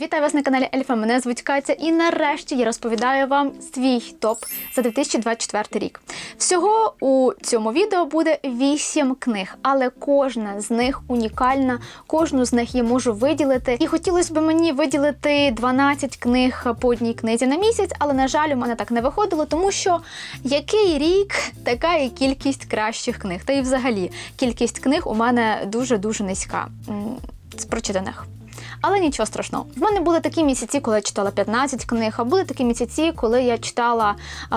Вітаю вас на каналі Ельфа. Мене звуть Катя, і нарешті я розповідаю вам свій топ за 2024 рік. Всього у цьому відео буде 8 книг, але кожна з них унікальна, кожну з них я можу виділити. І хотілося б мені виділити 12 книг по одній книзі на місяць, але на жаль, у мене так не виходило, тому що який рік, така і кількість кращих книг. Та і взагалі кількість книг у мене дуже дуже низька з прочитаних. Але нічого страшного. В мене були такі місяці, коли я читала 15 книг, а були такі місяці, коли я читала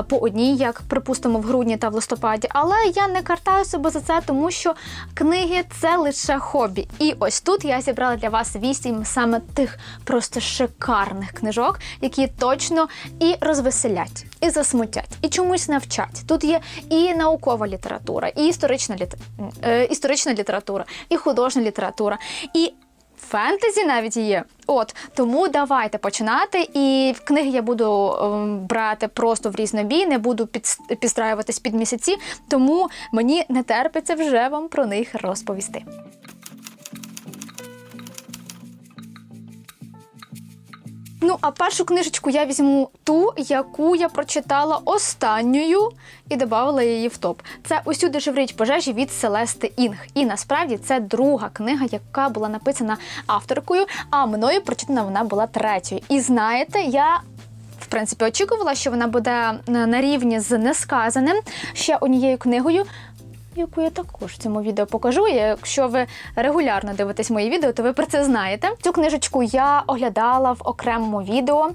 по одній, як припустимо, в грудні та в листопаді. Але я не картаю себе за це, тому що книги це лише хобі. І ось тут я зібрала для вас вісім саме тих просто шикарних книжок, які точно і розвеселять, і засмутять, і чомусь навчать. Тут є і наукова література, і історична, літ... е, історична література, і художня література, і Фентезі навіть є. От тому давайте починати. І книги я буду ем, брати просто в різнобій, не буду під, підстраюватись під місяці, тому мені не терпиться вже вам про них розповісти. Ну, а першу книжечку я візьму ту, яку я прочитала останньою і додала її в топ. Це усюди живрить пожежі від Селести Інг. І насправді це друга книга, яка була написана авторкою, а мною прочитана вона була третьою. І знаєте, я. В принципі, очікувала, що вона буде на рівні з несказаним ще однією книгою, яку я також в цьому відео покажу. Якщо ви регулярно дивитесь мої відео, то ви про це знаєте. Цю книжечку я оглядала в окремому відео.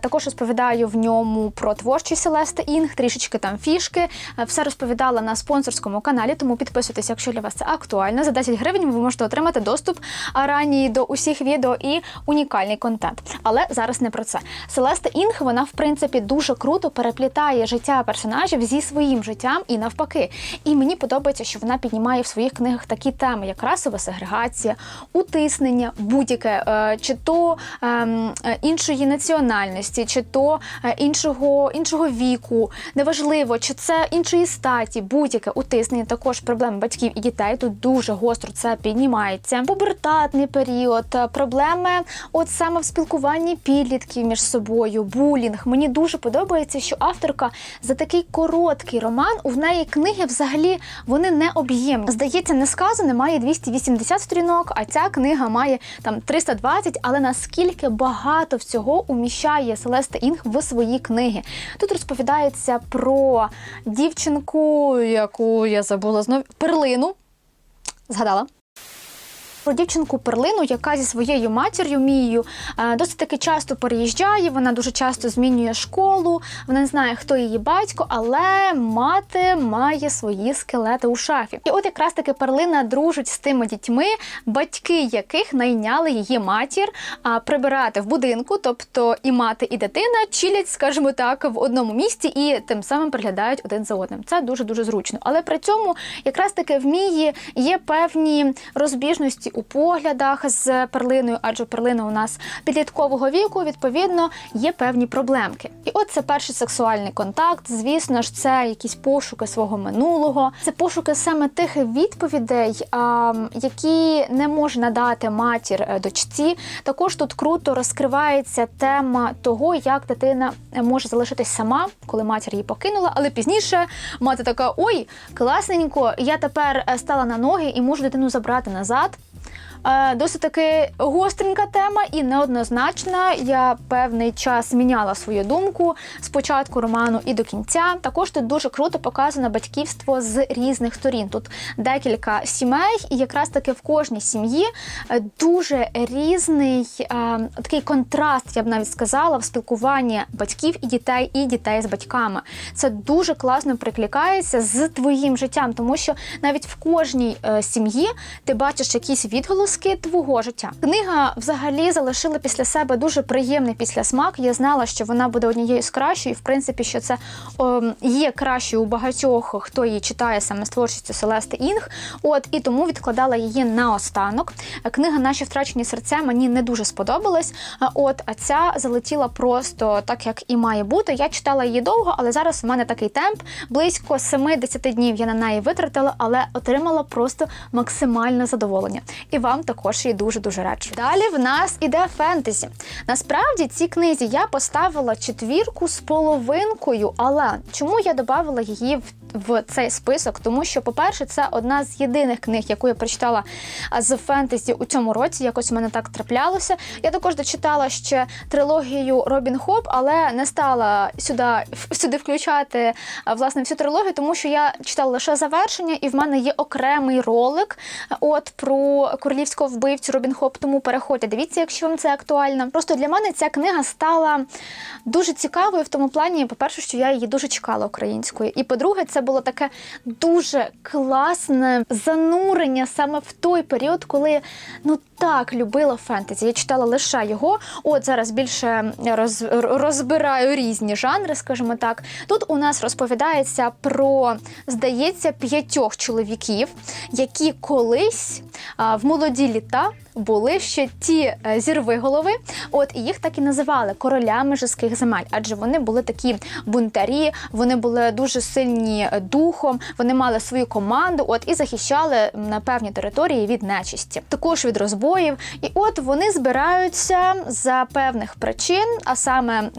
Також розповідаю в ньому про творчість Селести Інг, трішечки там фішки. Все розповідала на спонсорському каналі, тому підписуйтесь, якщо для вас це актуально. За 10 гривень ви можете отримати доступ ранній до усіх відео і унікальний контент. Але зараз не про це. Селеста Інг, вона в принципі дуже круто переплітає життя персонажів зі своїм життям і навпаки. І мені подобається, що вона піднімає в своїх книгах такі теми, як расова сегрегація, утиснення, будь-яке, е, чи то ем, е, іншої національності, чи то е, іншого, іншого віку, неважливо, чи це іншої статі, будь-яке утиснення, також проблеми батьків і дітей. Тут дуже гостро це піднімається. Пубертатний період, проблеми, от саме в спілкуванні підлітків між собою, булінг. Мені дуже подобається, що авторка за такий короткий роман у неї книги взагалі вони не об'ємні. Здається, не сказане має 280 сторінок, а ця книга має там 320, але наскільки багато всього уміщає Селеста Інг в свої книги. Тут розповідається про дівчинку, яку я забула знов перлину. Згадала. Про дівчинку перлину, яка зі своєю матір'ю Мією е, досить таки часто переїжджає. Вона дуже часто змінює школу. Вона не знає, хто її батько, але мати має свої скелети у шафі. І от якраз таки перлина дружить з тими дітьми, батьки яких найняли її матір прибирати в будинку, тобто і мати, і дитина чилять, скажімо так, в одному місці і тим самим приглядають один за одним. Це дуже дуже зручно. Але при цьому якраз таки в Мії є певні розбіжності у поглядах з перлиною, адже перлина у нас підліткового віку, відповідно, є певні проблемки. І от це перший сексуальний контакт. Звісно ж, це якісь пошуки свого минулого, це пошуки саме тих відповідей, які не може надати матір е, дочці. Також тут круто розкривається тема того, як дитина може залишитись сама, коли матір її покинула, але пізніше мати така: ой, класненько, я тепер е, стала на ноги і можу дитину забрати назад. Е, Досить таки гостренька тема і неоднозначна. Я певний час міняла свою думку з початку роману і до кінця. Також тут дуже круто показано батьківство з різних сторін. Тут декілька сімей, і якраз таки в кожній сім'ї е, дуже різний е, такий контраст, я б навіть сказала, в спілкуванні батьків і дітей, і дітей з батьками. Це дуже класно прикликається з твоїм життям, тому що навіть в кожній сім'ї ти бачиш якісь відголоски твого життя. Книга взагалі залишила після себе дуже приємний післясмак. Я знала, що вона буде однією з кращої. В принципі, що це о, є кращою у багатьох, хто її читає саме з творчістю Селести Інг. От і тому відкладала її на останок. Книга Наші втрачені серця мені не дуже сподобалась. От, а ця залетіла просто так, як і має бути. Я читала її довго, але зараз у мене такий темп. Близько 70 днів я на неї витратила, але отримала просто максимальне задоволення. І вам також її дуже дуже раджу. Далі в нас іде фентезі. Насправді цій книзі я поставила четвірку з половинкою, але чому я додавала її в в цей список, тому що, по-перше, це одна з єдиних книг, яку я прочитала з фентезі у цьому році. Якось у мене так траплялося. Я також дочитала ще трилогію Робін Хоп, але не стала сюди сюди включати власне всю трилогію, тому що я читала лише завершення, і в мене є окремий ролик от про королівського вбивцю Робін Хоп. Тому переходьте. Дивіться, якщо вам це актуально. Просто для мене ця книга стала дуже цікавою в тому плані, по-перше, що я її дуже чекала українською. І по-друге, це було таке дуже класне занурення саме в той період, коли ну так любила фентезі. Я читала лише його. От зараз більше роз, розбираю різні жанри, скажімо так. Тут у нас розповідається про, здається, п'ятьох чоловіків, які колись а, в молоді літа. Були ще ті е, зірвиголови, от і їх так і називали королями жорстких земель, адже вони були такі бунтарі, вони були дуже сильні е, духом, вони мали свою команду, от і захищали на певні території від нечисті, також від розбоїв. І от вони збираються за певних причин, а саме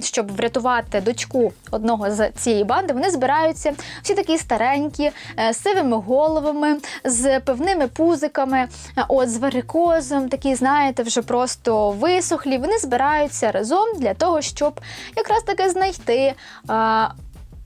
щоб врятувати дочку одного з цієї банди, вони збираються всі такі старенькі, е, з сивими головами, з певними пузиками, е, от з варикозом, такі, знаєте, вже просто висохлі. Вони збираються разом для того, щоб якраз таки знайти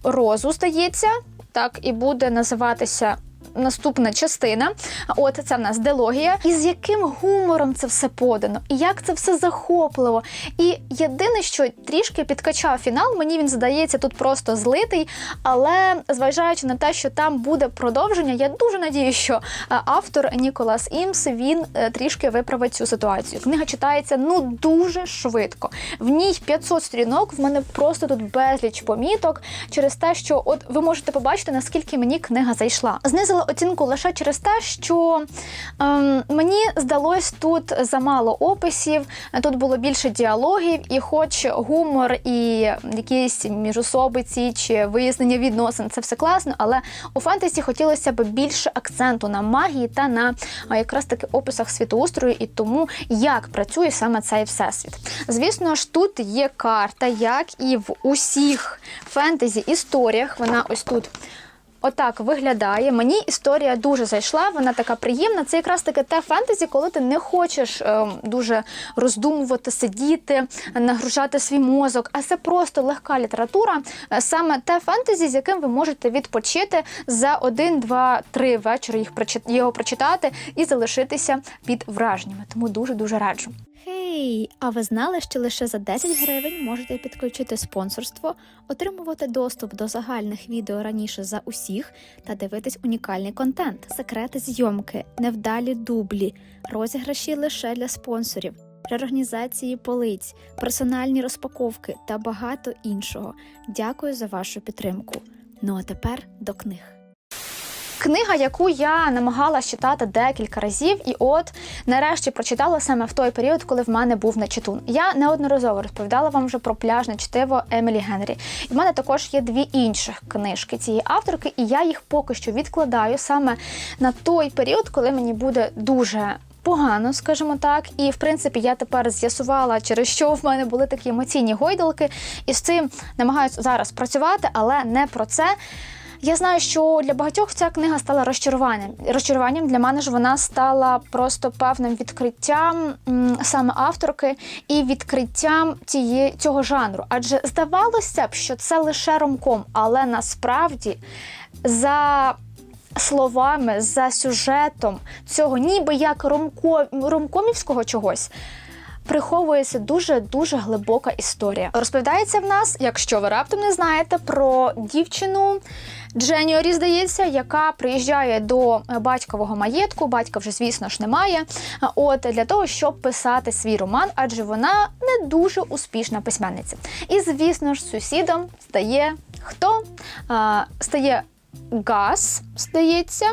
розу, здається, так і буде називатися. Наступна частина, от це в нас дилогія, і з яким гумором це все подано, і як це все захопливо. І єдине, що трішки підкачав фінал, мені він здається тут просто злитий. Але зважаючи на те, що там буде продовження, я дуже надію, що е, автор Ніколас Імс він е, трішки виправить цю ситуацію. Книга читається ну дуже швидко. В ній 500 сторінок. В мене просто тут безліч поміток через те, що от ви можете побачити, наскільки мені книга зайшла. Знизила оцінку лише через те, що ем, мені здалось тут замало описів, тут було більше діалогів, і хоч гумор і якісь міжособиці чи вияснення відносин це все класно, але у фентезі хотілося б більше акценту на магії та на якраз таки описах світоустрою і тому, як працює саме цей всесвіт. Звісно ж, тут є карта, як і в усіх фентезі історіях. Вона ось тут. Отак виглядає. Мені історія дуже зайшла, вона така приємна. Це якраз таке те фентезі, коли ти не хочеш е, дуже роздумувати, сидіти, нагружати свій мозок, а це просто легка література. Е, Саме те фентезі, з яким ви можете відпочити за один, два, три вечори їх його прочитати і залишитися під враженнями. Тому дуже дуже раджу. Хей, а ви знали, що лише за 10 гривень можете підключити спонсорство, отримувати доступ до загальних відео раніше за усіх та дивитись унікальний контент, секрети зйомки, невдалі дублі, розіграші лише для спонсорів, реорганізації полиць, персональні розпаковки та багато іншого. Дякую за вашу підтримку. Ну а тепер до книг. Книга, яку я намагалась читати декілька разів, і от нарешті прочитала саме в той період, коли в мене був нечитун. Я неодноразово розповідала вам вже про пляжне чтиво Емілі Генрі. І в мене також є дві інших книжки цієї авторки, і я їх поки що відкладаю саме на той період, коли мені буде дуже. Погано, скажімо так, і в принципі я тепер з'ясувала, через що в мене були такі емоційні гойдалки, і з цим намагаюся зараз працювати, але не про це. Я знаю, що для багатьох ця книга стала розчаруванням. Розчаруванням для мене ж вона стала просто певним відкриттям саме авторки і відкриттям цієї цього жанру. Адже здавалося б, що це лише ромком, але насправді за словами, за сюжетом цього, ніби як ромко, ромкомівського чогось приховується дуже дуже глибока історія. Розповідається в нас, якщо ви раптом не знаєте, про дівчину Дженіорі, здається, яка приїжджає до батькового маєтку. Батька вже, звісно ж, немає. От для того, щоб писати свій роман, адже вона не дуже успішна письменниця. І, звісно ж, сусідом стає хто? А, стає Газ, здається.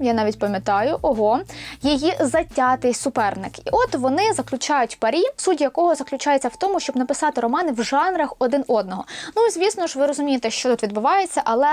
Я навіть пам'ятаю, ого, її затятий суперник. І от вони заключають парі, суть якого заключається в тому, щоб написати романи в жанрах один одного. Ну, звісно ж, ви розумієте, що тут відбувається, але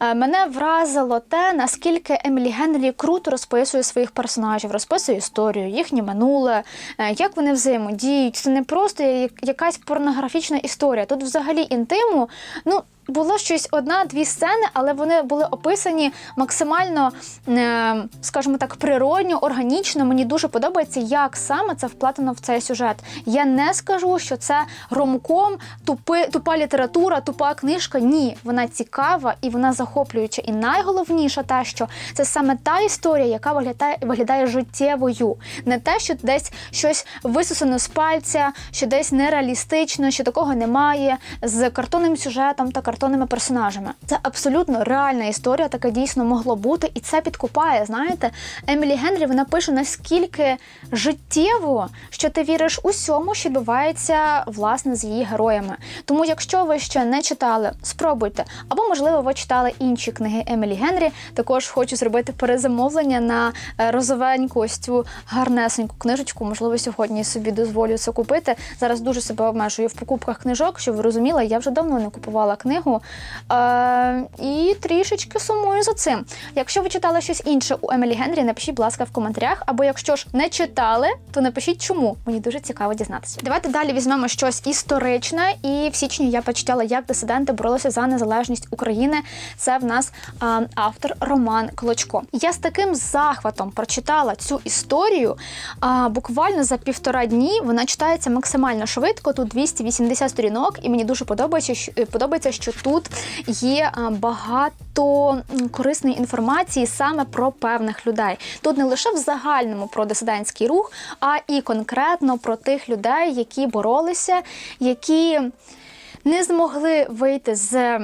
е, мене вразило те, наскільки Емілі Генрі круто розписує своїх персонажів, розписує історію, їхнє минуле, е, як вони взаємодіють. Це не просто як- якась порнографічна історія. Тут взагалі інтиму, ну. Було щось одна-дві сцени, але вони були описані максимально, е, скажімо так, природньо, органічно. Мені дуже подобається, як саме це вплетено в цей сюжет. Я не скажу, що це ромком, тупи, тупа література, тупа книжка. Ні, вона цікава і вона захоплююча. І найголовніше те, що це саме та історія, яка виглядає, виглядає життєвою. Не те, що десь щось висосано з пальця, що десь нереалістично, що такого немає, з картонним сюжетом та картонними персонажами. Це абсолютно реальна історія, така дійсно могло бути, і це підкупає. Знаєте, Емілі Генрі вона пише наскільки життєво, що ти віриш усьому, що відбувається власне з її героями. Тому, якщо ви ще не читали, спробуйте. Або, можливо, ви читали інші книги Емілі Генрі. Також хочу зробити перезамовлення на е, розовеньку ось цю гарнесеньку книжечку. Можливо, сьогодні собі дозволю це купити. Зараз дуже себе обмежую в покупках книжок, щоб ви розуміли, я вже давно не купувала книгу. Е, і трішечки сумую за цим. Якщо ви читали щось інше у Емілі Генрі, напишіть, будь ласка, в коментарях. Або якщо ж не читали, то напишіть чому. Мені дуже цікаво дізнатися. Давайте далі візьмемо щось історичне. І в січні я почитала, як дисиденти боролися за незалежність України. Це в нас а, автор Роман Клочко. Я з таким захватом прочитала цю історію. А, буквально за півтора дні вона читається максимально швидко. Тут 280 сторінок, і мені дуже подобається, що подобається, що тут є багато корисної інформації саме про певних людей. Тут не лише в загальному про дисидентський рух, а і конкретно про тих людей, які боролися, які не змогли вийти з.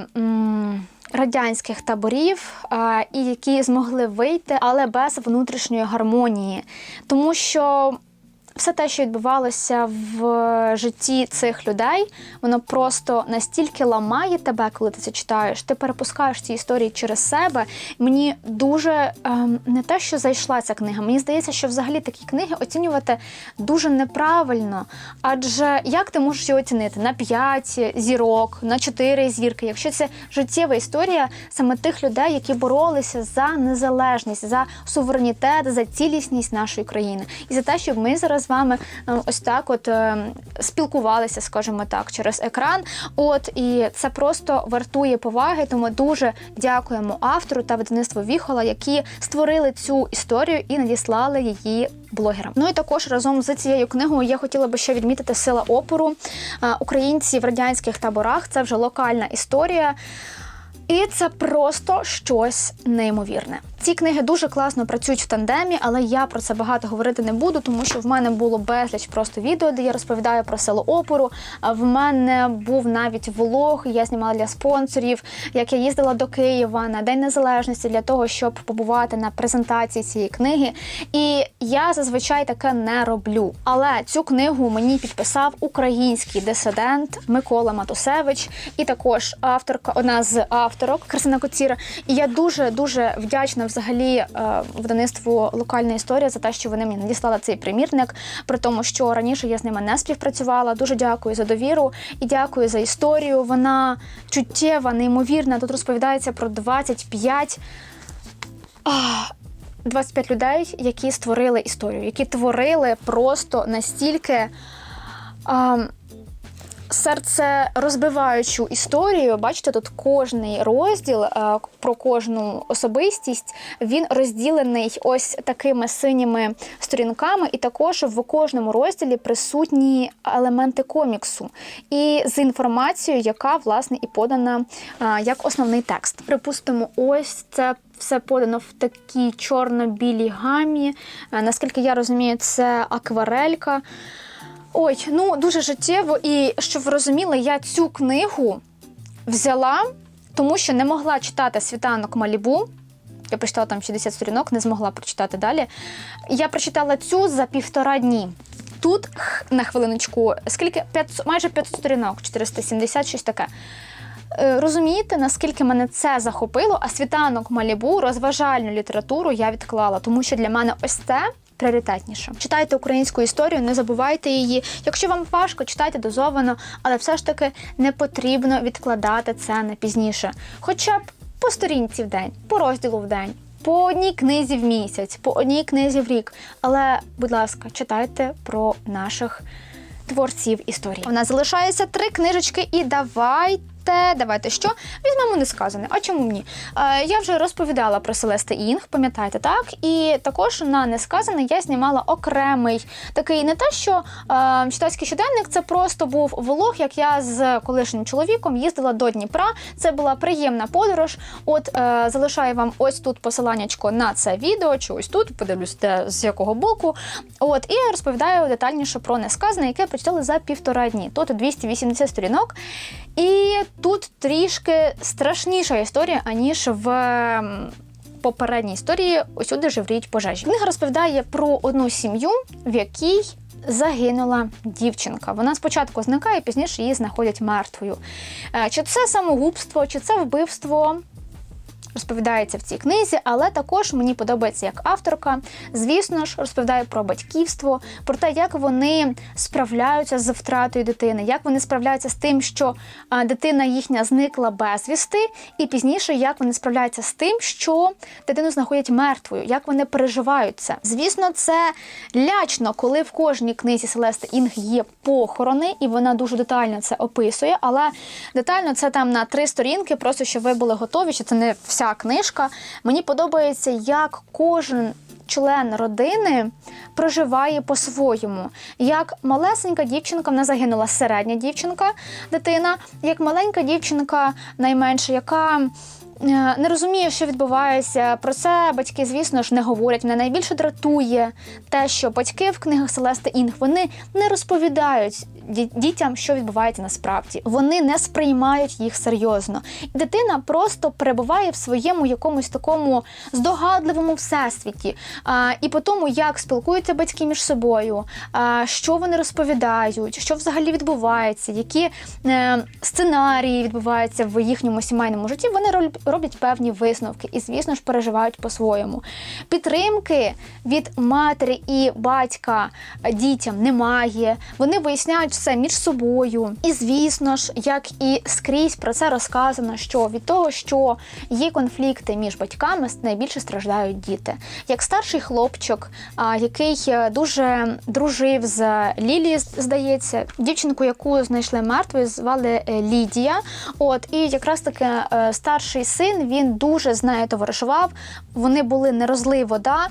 Радянських таборів, і які змогли вийти, але без внутрішньої гармонії, тому що все те, що відбувалося в житті цих людей, воно просто настільки ламає тебе, коли ти це читаєш. Ти перепускаєш ці історії через себе. Мені дуже ем, не те, що зайшла ця книга. Мені здається, що взагалі такі книги оцінювати дуже неправильно. Адже як ти можеш її оцінити на 5 зірок, на 4 зірки, якщо це життєва історія саме тих людей, які боролися за незалежність, за суверенітет, за цілісність нашої країни, і за те, щоб ми зараз з вами е, ось так, от е, спілкувалися, скажімо так, через екран. От і це просто вартує поваги. Тому дуже дякуємо автору та видавництву Віхола, які створили цю історію і надіслали її блогерам. Ну і також разом з цією книгою я хотіла би ще відмітити сила опору. Е, Українці в радянських таборах це вже локальна історія. І це просто щось неймовірне. Ці книги дуже класно працюють в тандемі, але я про це багато говорити не буду, тому що в мене було безліч просто відео, де я розповідаю про село опору. В мене був навіть влог, я знімала для спонсорів, як я їздила до Києва на День Незалежності для того, щоб побувати на презентації цієї книги. І я зазвичай таке не роблю. Але цю книгу мені підписав український дисидент Микола Матусевич, і також авторка, одна з авторок Красина Коціра. І я дуже дуже вдячна взагалі е, видавництву локальна історія за те, що вони мені надіслали цей примірник, при тому, що раніше я з ними не співпрацювала. Дуже дякую за довіру і дякую за історію. Вона чуттєва, неймовірна. Тут розповідається про 25 а, 25 людей, які створили історію, які творили просто настільки. Серце розбиваючу історію, бачите, тут кожний розділ е, про кожну особистість він розділений ось такими синіми сторінками, і також в кожному розділі присутні елементи коміксу і з інформацією, яка власне і подана е, як основний текст. Припустимо, ось це. Все подано в такій чорно-білій гамі. Е, Наскільки я розумію, це акварелька. Ой, ну дуже життєво. І щоб ви розуміли, я цю книгу взяла, тому що не могла читати світанок Малібу. Я прочитала там 60 сторінок, не змогла прочитати далі. Я прочитала цю за півтора дні. Тут на хвилиночку, скільки 500, майже 500 сторінок, 470, щось таке. е, розумієте, наскільки мене це захопило, а світанок Малібу, розважальну літературу я відклала, тому що для мене ось це. Пріоритетніше читайте українську історію, не забувайте її. Якщо вам важко, читайте дозовано, але все ж таки не потрібно відкладати це на пізніше. Хоча б по сторінці в день, по розділу в день, по одній книзі в місяць, по одній книзі в рік. Але, будь ласка, читайте про наших творців історії. У нас залишається три книжечки, і давайте. Давайте що? Візьмемо несказане. А чому ні? Е, я вже розповідала про Селесте Інг, пам'ятаєте, так? І також на несказане я знімала окремий такий не те, що е, читацький щоденник, це просто був влог, як я з колишнім чоловіком їздила до Дніпра. Це була приємна подорож. От е, залишаю вам ось тут посиланнячко на це відео, чи ось тут, подивлюсь, де з якого боку. От, і розповідаю детальніше про несказане, яке прочитали за півтора дні. Тут 280 сторінок. І тут трішки страшніша історія, аніж в. Попередній історії усюди живріють пожежі. Книга розповідає про одну сім'ю, в якій загинула дівчинка. Вона спочатку зникає, пізніше її знаходять мертвою. Е, Чи це самогубство, чи це вбивство? Розповідається в цій книзі, але також мені подобається як авторка. Звісно ж, розповідає про батьківство, про те, як вони справляються з втратою дитини, як вони справляються з тим, що дитина їхня зникла безвісти, і пізніше як вони справляються з тим, що дитину знаходять мертвою, як вони переживають це. Звісно, це лячно, коли в кожній книзі Селести Інг є похорони, і вона дуже детально це описує. Але детально це там на три сторінки, просто щоб ви були готові, що це не вся книжка. Мені подобається, як кожен. Член родини проживає по-своєму. Як малесенька дівчинка, вона загинула середня дівчинка, дитина, як маленька дівчинка найменша, яка е, не розуміє, що відбувається. Про це батьки, звісно ж, не говорять. Мене найбільше дратує те, що батьки в книгах Селести Інг вони не розповідають дітям, що відбувається насправді. Вони не сприймають їх серйозно. Дитина просто перебуває в своєму якомусь такому здогадливому всесвіті. А, і по тому, як спілкуються батьки між собою, а, що вони розповідають, що взагалі відбувається, які е, сценарії відбуваються в їхньому сімейному житті, вони роблять певні висновки і, звісно ж, переживають по-своєму. Підтримки від матері і батька дітям немає. Вони виясняють все між собою. І звісно ж, як і скрізь про це розказано, що від того, що є конфлікти між батьками, найбільше страждають діти. Як старший хлопчик, який е, дуже дружив з Лілі, здається, дівчинку, яку знайшли мертвою, звали е, Лідія. От і якраз таки е, старший син він дуже з нею товаришував. Вони були не розлий вода.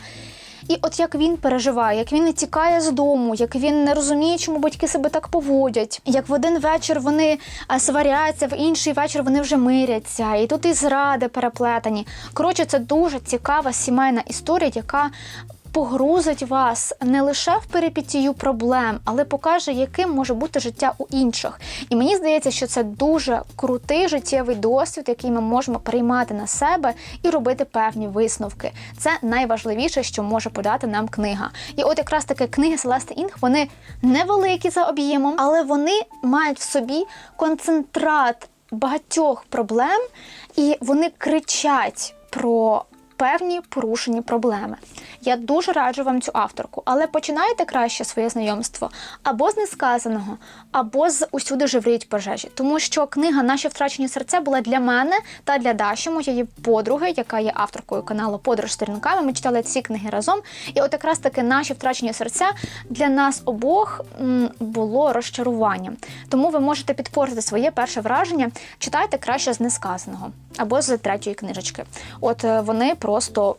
І от як він переживає, як він не тікає з дому, як він не розуміє, чому батьки себе так поводять, як в один вечір вони сваряться, в інший вечір вони вже миряться, і тут і зради переплетені. Коротше, це дуже цікава сімейна історія, яка погрузить вас не лише в перипетію проблем, але покаже, яким може бути життя у інших. І мені здається, що це дуже крутий життєвий досвід, який ми можемо приймати на себе і робити певні висновки. Це найважливіше, що може подати нам книга. І от якраз таки книги Селести Інг вони невеликі за об'ємом, але вони мають в собі концентрат багатьох проблем, і вони кричать про певні порушені проблеми. Я дуже раджу вам цю авторку, але починайте краще своє знайомство або з несказаного, або з усюди живріють пожежі, тому що книга Наші втрачені серця була для мене та для Даші, моєї подруги, яка є авторкою каналу Подорож сторінками. Ми читали ці книги разом. І от якраз таки наші втрачені серця для нас обох було розчаруванням. Тому ви можете підпортити своє перше враження. Читайте краще з несказаного або з третьої книжечки. От е, вони просто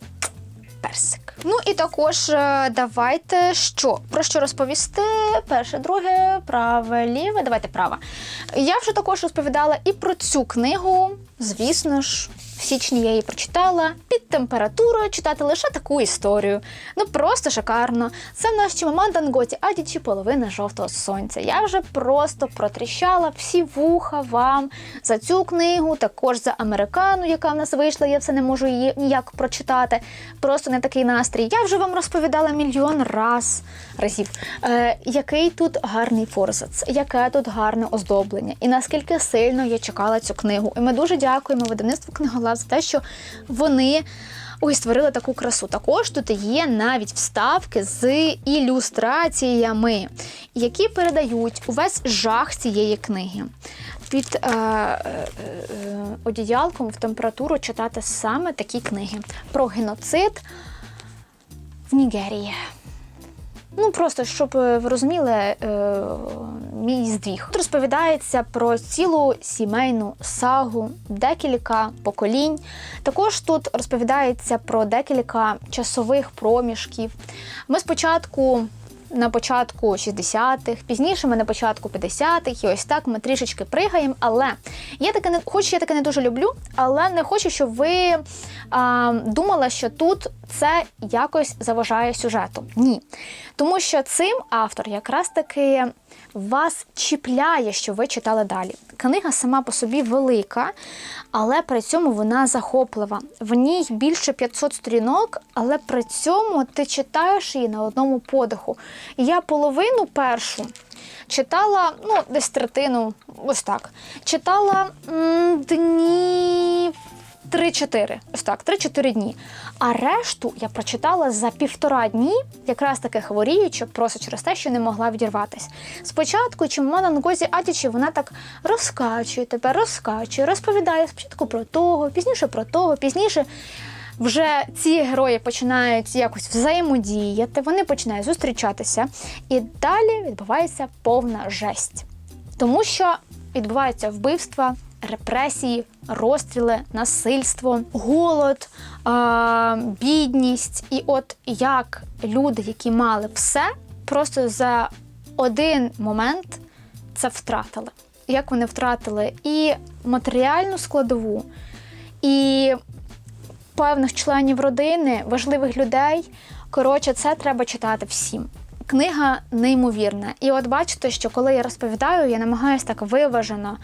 персик. Ну і також е, давайте що? Про що розповісти? Перше, друге, праве, ліве. Давайте право. Я вже також розповідала і про цю книгу звісно ж, в січні я її прочитала під температурою читати лише таку історію. Ну просто шикарно. Це в нас Чимаманда Нготі Адічі половина жовтого сонця. Я вже просто протріщала всі вуха вам за цю книгу, також за американу, яка в нас вийшла. Я все не можу її ніяк прочитати. Просто не такий настрій. Я вже вам розповідала мільйон раз разів, е, який тут гарний форзац, яке тут гарне оздоблення, і наскільки сильно я чекала цю книгу. І ми дуже дякуємо видавництву книголав за те, що вони. Ой, створили таку красу. Також тут є навіть вставки з ілюстраціями, які передають увесь жах цієї книги. Під е, е, е, одіялком в температуру читати саме такі книги про геноцид в Нігерії. Ну, просто щоб е, ви розуміли е, мій здвіг. Тут розповідається про цілу сімейну сагу, декілька поколінь. Також тут розповідається про декілька часових проміжків. Ми спочатку. На початку 60-х, пізніше ми на початку 50-х, і ось так ми трішечки пригаємо. Але я таке не хоч я таке не дуже люблю, але не хочу, щоб ви а, думали, що тут це якось заважає сюжету. Ні. Тому що цим автор якраз таки вас чіпляє, що ви читали далі. Книга сама по собі велика, але при цьому вона захоплива. В ній більше 500 сторінок, але при цьому ти читаєш її на одному подиху. Я половину першу читала, ну, десь третину, ось так. Читала м, днів 3-4, ось так, 3-4 дні. А решту я прочитала за півтора дні, якраз таки хворіючи, просто через те, що не могла відірватися. Спочатку Чимона Нгозі Атічі вона так розкачує, тепер розкачує, розповідає спочатку про того, пізніше про того, пізніше. Вже ці герої починають якось взаємодіяти, вони починають зустрічатися, і далі відбувається повна жесть. Тому що відбуваються вбивства, репресії, розстріли, насильство, голод, бідність. І от як люди, які мали все, просто за один момент це втратили. Як вони втратили і матеріальну складову, і певних членів родини, важливих людей. Коротше, це треба читати всім. Книга неймовірна. І от бачите, що коли я розповідаю, я намагаюся так виважено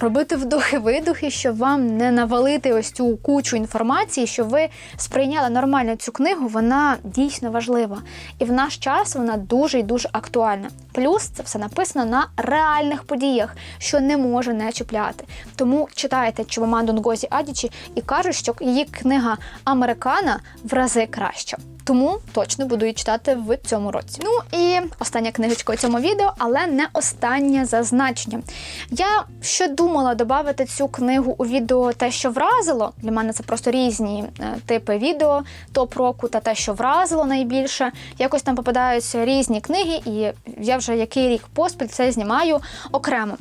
робити вдохи-видухи, щоб вам не навалити ось цю кучу інформації, щоб ви сприйняли нормально цю книгу, вона дійсно важлива. І в наш час вона дуже і дуже актуальна. Плюс це все написано на реальних подіях, що не може не чіпляти. Тому читайте Чумаманду Нгозі Адічі і кажуть, що її книга Американа в рази краща. Тому точно буду її читати в цьому році. Ну і остання книжечка у цьому відео, але не останнє за значенням. Я ще думала додати цю книгу у відео те, що вразило. Для мене це просто різні е, типи відео топ року та те, що вразило найбільше. Якось там попадаються різні книги, і я вже який рік поспіль це знімаю окремо.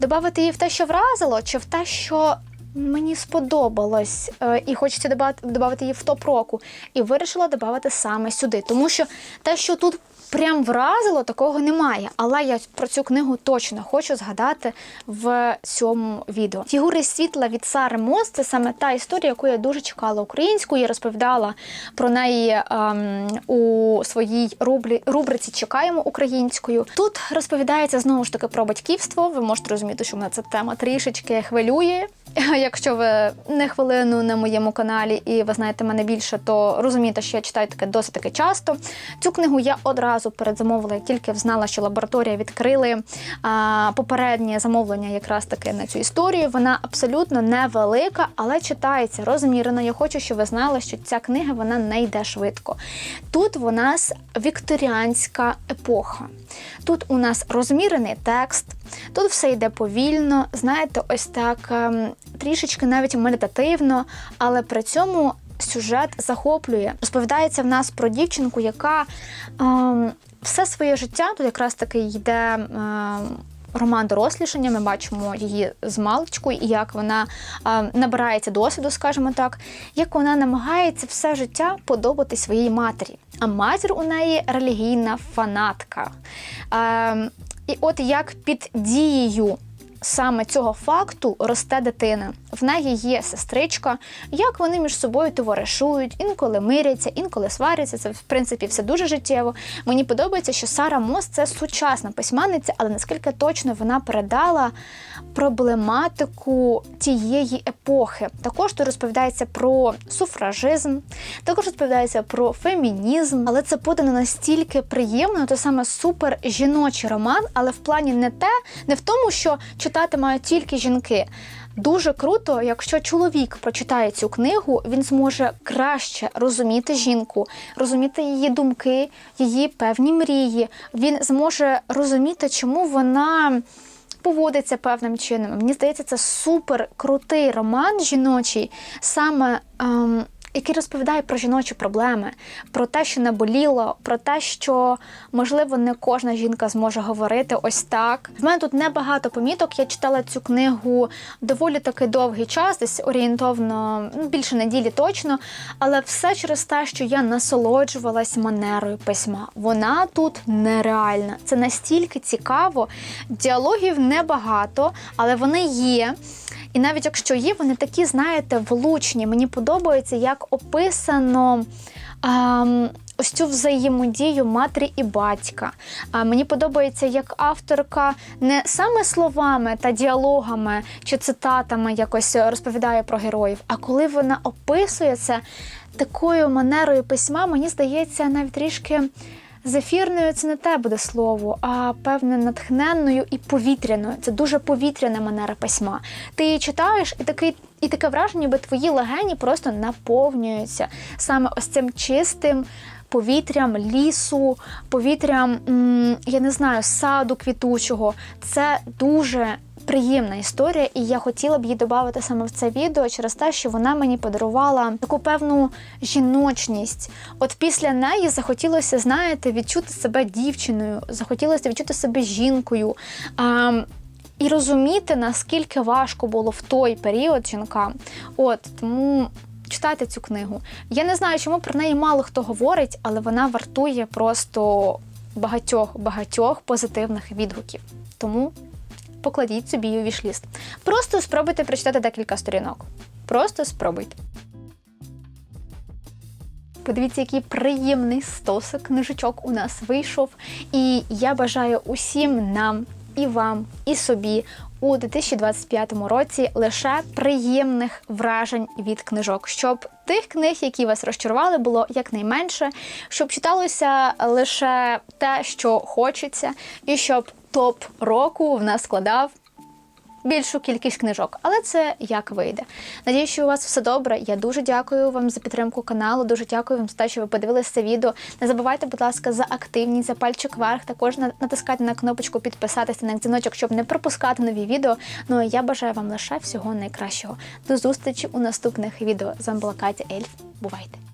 Добавити її в те, що вразило, чи в те, що Мені сподобалось, е, і хочеться додати, її в топ року. І вирішила додати саме сюди. Тому що те, що тут прям вразило, такого немає. Але я про цю книгу точно хочу згадати в цьому відео. Фігури світла від Сари Мос це саме та історія, яку я дуже чекала українською. Я розповідала про неї ем, у своїй рублі, рубриці Чекаємо українською. Тут розповідається знову ж таки про батьківство. Ви можете розуміти, що мене ця тема трішечки хвилює. Якщо ви не хвилину на моєму каналі і ви знаєте мене більше, то розумієте, що я читаю таке досить таки часто. Цю книгу я одразу передзамовила, як тільки взнала, що лабораторія відкрили попереднє замовлення якраз таки на цю історію. Вона абсолютно невелика, але читається розмірено. Я хочу, щоб ви знали, що ця книга вона не йде швидко. Тут у нас вікторіанська епоха. Тут у нас розмірений текст, тут все йде повільно, знаєте, ось так ем, трішечки навіть медитативно, але при цьому сюжет захоплює. Розповідається в нас про дівчинку, яка ем, все своє життя тут якраз таки йде. Ем, Роман дорослішання, ми бачимо її з маличку, і як вона е, набирається досвіду, скажімо так, як вона намагається все життя подобати своїй матері. А матір у неї релігійна фанатка. Е, і от як під дією саме цього факту росте дитина. В неї є сестричка, як вони між собою товаришують, інколи миряться, інколи сваряться. Це в принципі все дуже життєво. Мені подобається, що Сара Мос це сучасна письменниця, але наскільки точно вона передала проблематику тієї епохи. Також тут розповідається про суфражизм, також розповідається про фемінізм, але це подано настільки приємно, то саме супер жіночий роман, але в плані не те, не в тому, що читати мають тільки жінки. Дуже круто, якщо чоловік прочитає цю книгу, він зможе краще розуміти жінку, розуміти її думки, її певні мрії. Він зможе розуміти, чому вона поводиться певним чином. Мені здається, це супер крутий роман жіночий, саме. Ем, який розповідає про жіночі проблеми, про те, що наболіло, про те, що можливо не кожна жінка зможе говорити ось так. В мене тут небагато поміток. Я читала цю книгу доволі таки довгий час, десь орієнтовно ну, більше неділі точно. Але все через те, що я насолоджувалась манерою письма. Вона тут нереальна. Це настільки цікаво. Діалогів небагато, але вони є. І навіть якщо є, вони такі, знаєте, влучні. Мені подобається, як описано. ем, Ось цю взаємодію матері і батька. А мені подобається, як авторка не саме словами та діалогами чи цитатами якось розповідає про героїв, а коли вона описує це такою манерою письма, мені здається, навіть трішки Зефірною це не те буде слово, а певне натхненною і повітряною. Це дуже повітряна манера письма. Ти її читаєш, і такий, і таке враження, ніби твої легені просто наповнюються саме ось цим чистим. Повітрям лісу, повітрям, я не знаю, саду квітучого. Це дуже приємна історія, і я хотіла б її додати саме в це відео через те, що вона мені подарувала таку певну жіночність. От після неї захотілося, знаєте, відчути себе дівчиною, захотілося відчути себе жінкою. А, і розуміти, наскільки важко було в той період жінкам. От тому читайте цю книгу. Я не знаю, чому про неї мало хто говорить, але вона вартує просто багатьох багатьох позитивних відгуків. Тому покладіть собі у вішліст. Просто спробуйте прочитати декілька сторінок. Просто спробуйте. Подивіться, який приємний стосик книжечок у нас вийшов. І я бажаю усім нам, і вам, і собі у 2025 році лише приємних вражень від книжок, щоб тих книг, які вас розчарували, було якнайменше, щоб читалося лише те, що хочеться, і щоб топ року в нас складав більшу кількість книжок, але це як вийде. Надію, що у вас все добре. Я дуже дякую вам за підтримку каналу. Дуже дякую вам за те, що ви подивилися це відео. Не забувайте, будь ласка, за активність, за пальчик вверх. Також на- натискайте на кнопочку підписатися на дзвіночок, щоб не пропускати нові відео. Ну а я бажаю вам лише всього найкращого. До зустрічі у наступних відео. З вами була Катя Ельф. Бувайте!